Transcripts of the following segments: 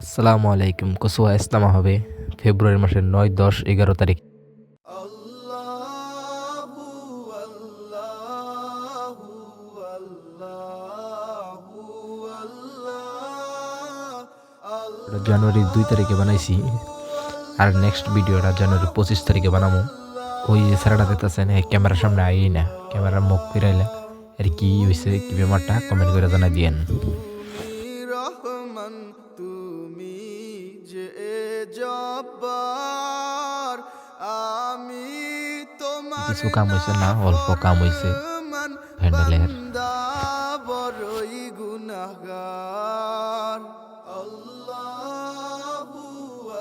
আসসালামু আলাইকুম। কসুয়া ইসলামা হবে ফেব্রুয়ারি মাসের নয় দশ এগারো তারিখ। জানুয়ারি দুই তারিখে বানাইছি। আর নেক্সট ভিডিওটা জানুয়ারি পঁচিশ তারিখে বানাবো ওই যে স্যারটা দেখতেছেন ক্যামেরার সামনে আই না ক্যামেরার মুখ ফিরাইলে আর কি হয়েছে কি ব্যাপারটা কমেন্ট করে জানাই দিয়েন। যে জব্বার আমি তোমার কিছু কাম হয়েছে না অল্প কাম হয়েছে ভ্যান্ডেলের বান্দা বড়ই গুনাহগার। আল্লাহু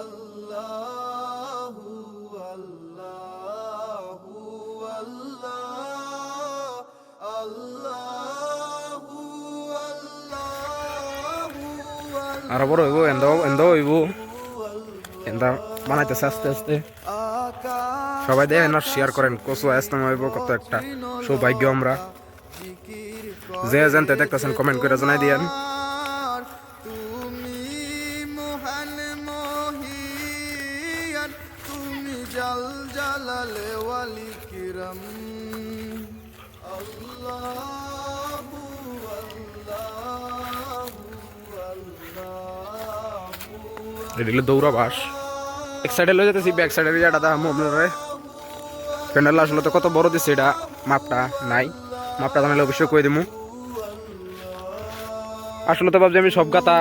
আল্লাহু আল্লাহু আল্লাহ আল্লাহু আল্লাহু আর বড় হইব এন্দ এন্দ হইব। এন্দা বানাইতেছে আস্তে আস্তে। সবাই দেখেন আর শেয়ার করেন কসু আসতাম হইব, কত একটা সৌভাগ্য আমরা। যে জানতে দেখতেছেন কমেন্ট করে জানাই দিয়েন। আর এটা দৌড়া বাস এক সাইডে লয়ে যেতেছি ব্যাক সাইডে যেটা দা আপনারা প্যান্ডেল আসলে তো কত বড় দিচ্ছে এটা মাপটা নাই মাপটা জানালে অবশ্যই কই দিমু আসলে তো ভাবছি আমি সব গাতা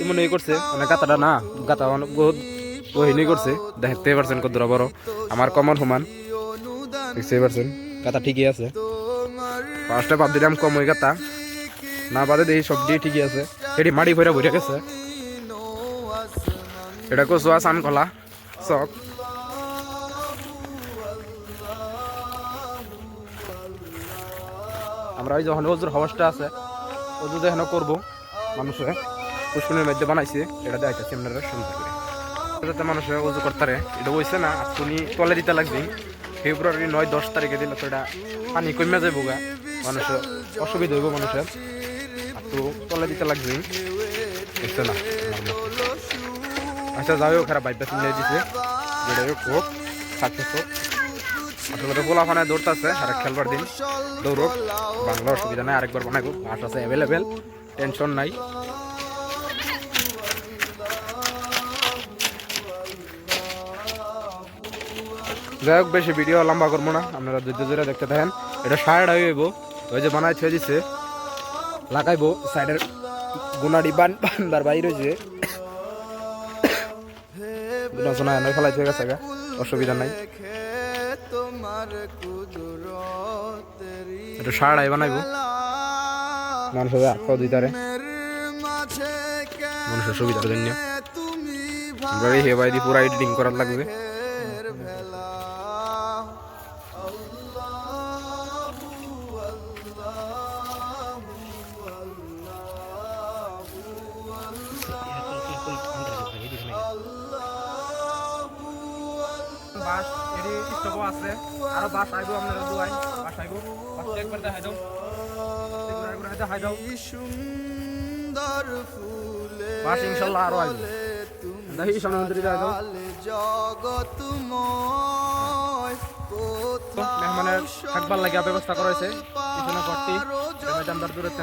এমন করছে মানে গাতাটা না গাতা অনেক বহুত বহিনী করছে দেখতে পারছেন কত বড় আমার কমন সমান দেখতে পারছেন গাতা ঠিকই আছে ফার্স্টে ভাব দিলাম কম ওই গাতা না বাদে দেখি সব দিয়ে ঠিকই আছে এটি মাটি ভরে ভরে গেছে এটা চান কলা। চক আমরা ওই যখন অজুর হওয়াসটা আছে অজু যেখানে করব মানুষে পুষ্কনের মধ্যে বানাইছে, এটা দেখাইতেছি আপনারা শুনতে করে যাতে মানুষে অজু করতারে এটা হয়েছে না তুমি তলে দিতে লাগবে। ফেব্রুয়ারি নয় দশ তারিখে দিলে তো এটা পানি কমে যাব গা মানুষের অসুবিধা হইব মানুষের তো তলে দিতে লাগবে। বুঝছে না। আচ্ছা যাই হোক খারাপ বাইপাস নিয়ে দিছে। যেটা হোক হোক সাকসেস আসলে তো পোলাফানে দৌড়তেছে আর খেলবার দিন দৌড়ক। বাংলা অসুবিধা নাই, আরেকবার বানাবো ঘাস আছে অ্যাভেলেবেল টেনশন নাই। যাই হোক, বেশি ভিডিও লম্বা করব না, আপনারা ধৈর্য ধরে দেখতে থাকেন। এটা সাইড হইব ওই যে বানায় থুয়ে দিছে, লাগাইবো, সাইডের গুনাডি বান বানবার বাইর হয়েছে গুনা শোনা নয় ফেলাই থুয়ে গেছে। অসুবিধা নাই। এটা সাড়াই বানাইবো মানুষ হবে আটকাও দিতারে মের মানুষের সুবিধার জন্য। আমরা হেবাই দিয়ে পুরা এডিটিং করার লাগবে। বাস এডি স্টপও আছে। আরও বাস আইবো আপনারা দুয়াই। বাস আইবো। একবার দেখাই দাও একবার একবার দেখাই দাও সুন্দর ফুলে বাস ইনশাআল্লাহ আরও আইবো। দেখি সামনে মন্দিরে দেখাই দাও জগতময় মেহমানের থাকবার লাগে ব্যবস্থা করা হয়েছে। পিছনে ভর্তি।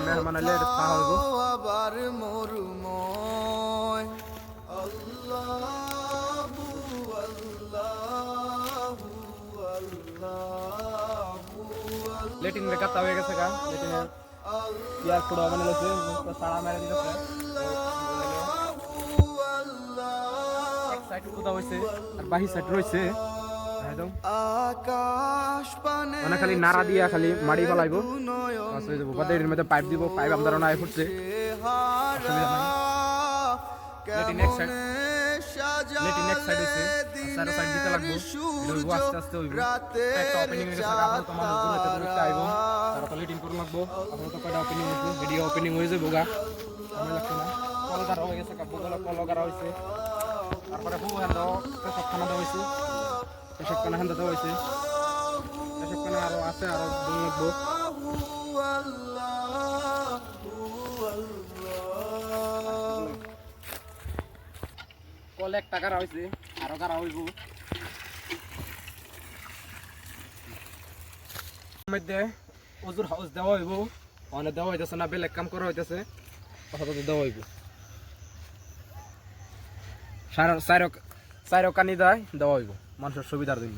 মেহমান এলে খাওয়া হইব। আবার মরুময়। লেটিন বেকারটা হয়ে গেছে গা। ইয়ার পুরো মানে সাড়া মেরে দিতেছে এক সাইড হয়েছে আর বাহি সাইড রয়েছে একদম। আকাশ পানে মানে খালি নাড়া দিয়া খালি মাড়ি ফেলাইবো যাব। বাদের মধ্যে পাইপ দিব পাইপ আমরা না ফুটছে। লেটিন এক সাইড লেটিন এক সাইড হইছে। সাইড দিতে লাগবো। আস্তে আস্তে হইবো। একটা ওপেনিং হয়ে গেছে আপনার তো মানুষ থেকে দেখতে আইবো তারা তো লেটিং করে লাগবো। আপনার তো কয়টা ওপেনিং হয়েছে ভিডিও ওপেনিং হয়ে যাব গা। সময় লাগছে না। কল গাড়া হয়ে গেছে কাপড় গলা কল গাড়া হয়েছে তারপরে বউ হ্যান্ড পেশাব দেওয়া হয়েছে পেশাব খানা দেওয়া হয়েছে পেশাব আরও আছে আরও দুই লাগবো। আল্লাহ কল এক টাকা হয়েছে আরও কারা হইব? মধ্যে ওজুর হাউস দেওয়া হইব। অনেক দেওয়া হইতেছে না, বেলেগ কাম করা হইতেছে। হঠাৎ দেওয়া হইব। চারক চারক কানি দেয় দেওয়া হইব, মানুষের সুবিধার জন্য।